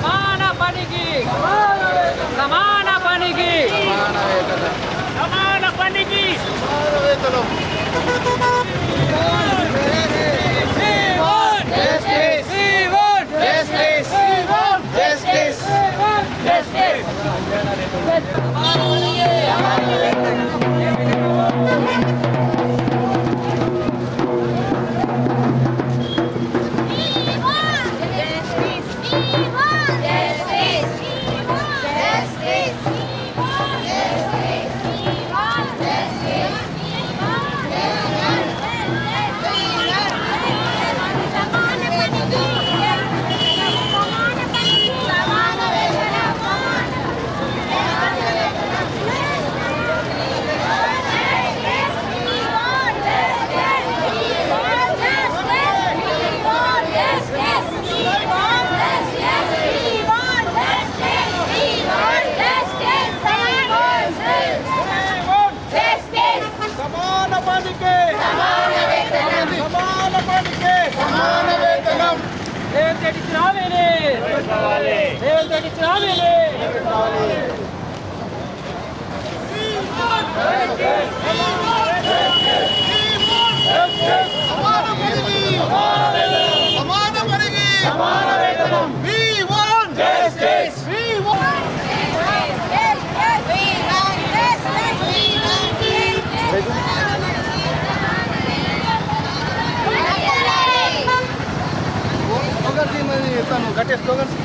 समाना बनेगी समाना बनेगी समाना बनेगी Justice! Justice! Justice! బయటికి రావాలి Gracias, Logan.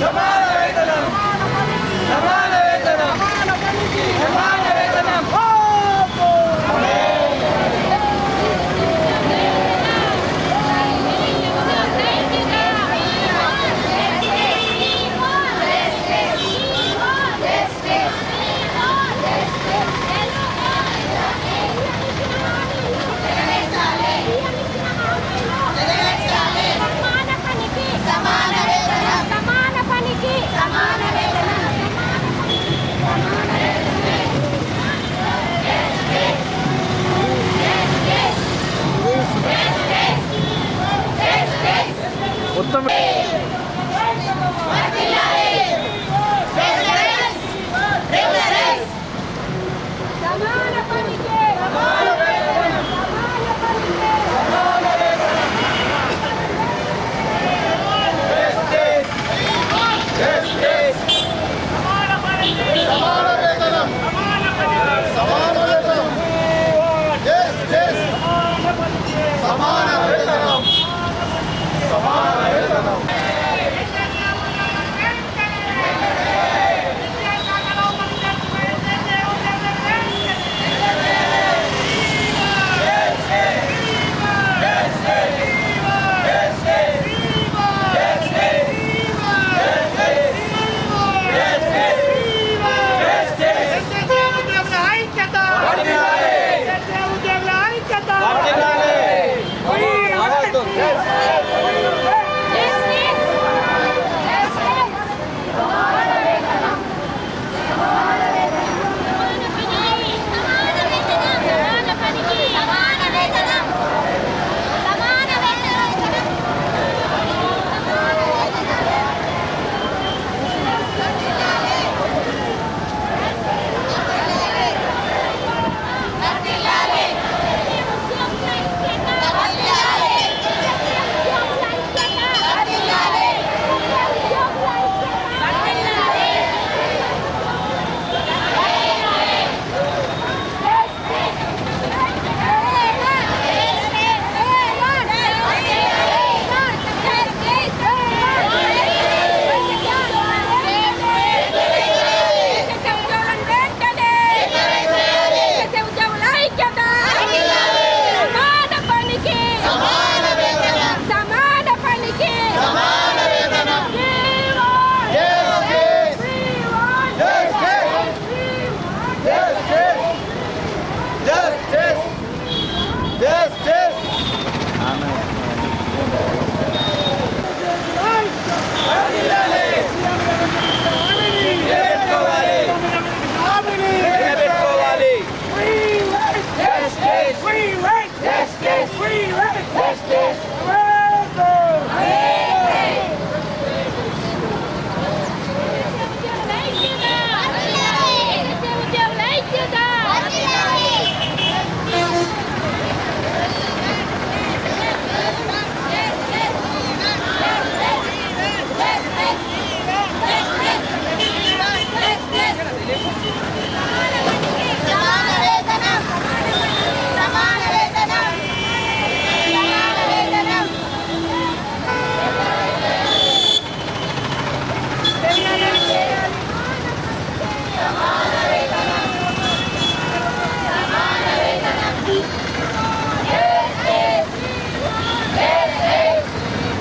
Come on!